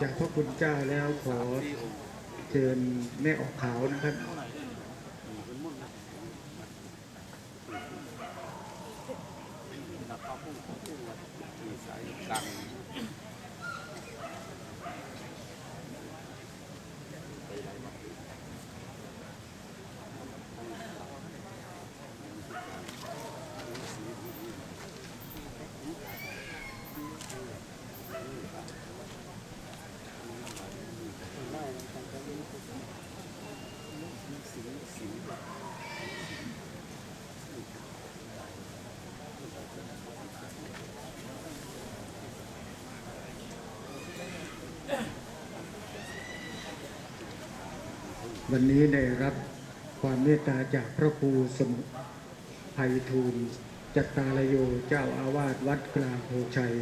จากพระคุณเจ้าแล้วขอเชิญแม่ออกขาวนะครับดัง วันนี้ได้รับความเมตตาจากพระครูสมุไพฑูรย์จัตตาลโยเจ้าอาวาสวัดกลางโพชัย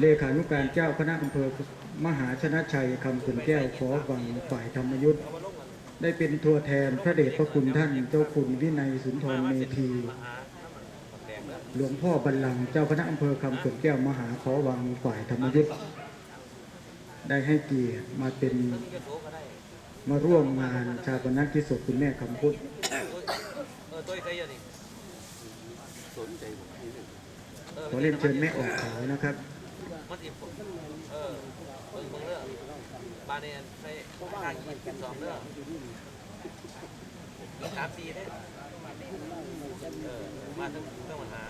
เลขานุการเจ้าคณะอำเภอมหาชนะชัยคำขุนแก้วขอวังฝ่ายธรรมยุทธ์ได้เป็นตัวแทนพระเดชพระคุณท่านเจ้าคุณวินัยสุนทรเมธีหลวงพ่อบัลลังก์เจ้าคณะอำเภอคำขุนแก้วมหาขอวังฝ่ายธรรมยุทธ์ได้ให้เกียรติมาเป็น มาร่วมงานชาปนกิจศพคุณแม่คำพุทธขอเรียนเชิญแม่ออกขาวนะครับมันสิบาเนียนใช้ห้างยี่สิบสองเรื่องสามปีเนี่ยเออมาตั้งตั้งปัญหา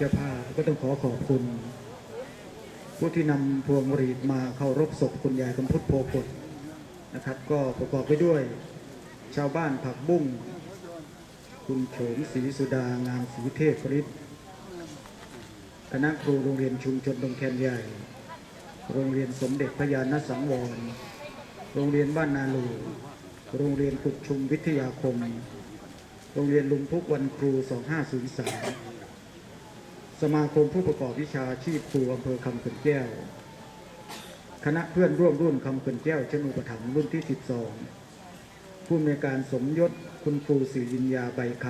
เจ้าภาพก็ต้องขอขอบคุณ ผู้ที่นำพวงหรีดมาเคารพศพคุณยายคำพุทธโพกฎนะครับ ก็ประกอบไปด้วย ชาวบ้านผักบุ้งคุณโฉมศรีสุดางามศรีเทพฤทธิ์คณะครูโรงเรียนชุมชนดงแคนใหญ่ โรงเรียนสมเด็จพระยาณสังวร โรงเรียนบ้านนาลู โรงเรียนกุดชุมวิทยาคม โรงเรียนลุงพุกวันครู 2503 สมาคมผู้ประกอบวิชาชีพครูอำเภอคำเขื่อนแก้ว คณะเพื่อนร่วมรุ่นคำเขื่อนแก้วชนุปถัมภ์รุ่นที่ 12 ผู้อำนการสมยศคุณครูศิรินยาใบค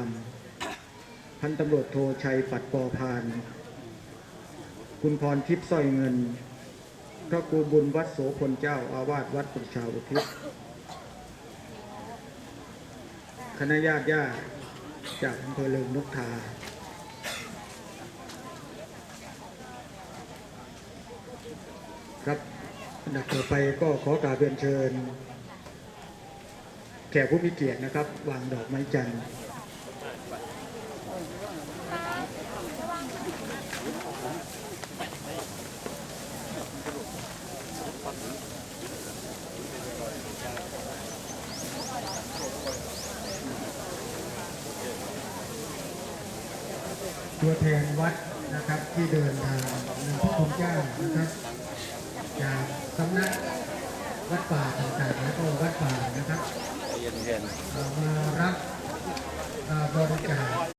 ำพันตำรวจโทชัยปัดปอพาน คุณพรทิพย์สร้อยเงิน พระครูบุญวัดโสพลเจ้าอาวาสวัดปุชาอุทิศคณะญาติญาติจากอำเภอเลิงนกทา ครับอันดับต่อไปก็ขอกราบเรียนเชิญ แขกผู้มีเกียรตินะครับ วางดอกไม้จันทร์ตัวแทนวัดนะครับที่เดินทางนำพระคุณเจ้านะครับ จากสำนักวัดป่าต่างๆแล้วก็วัดป่านะครับมารับบริจาค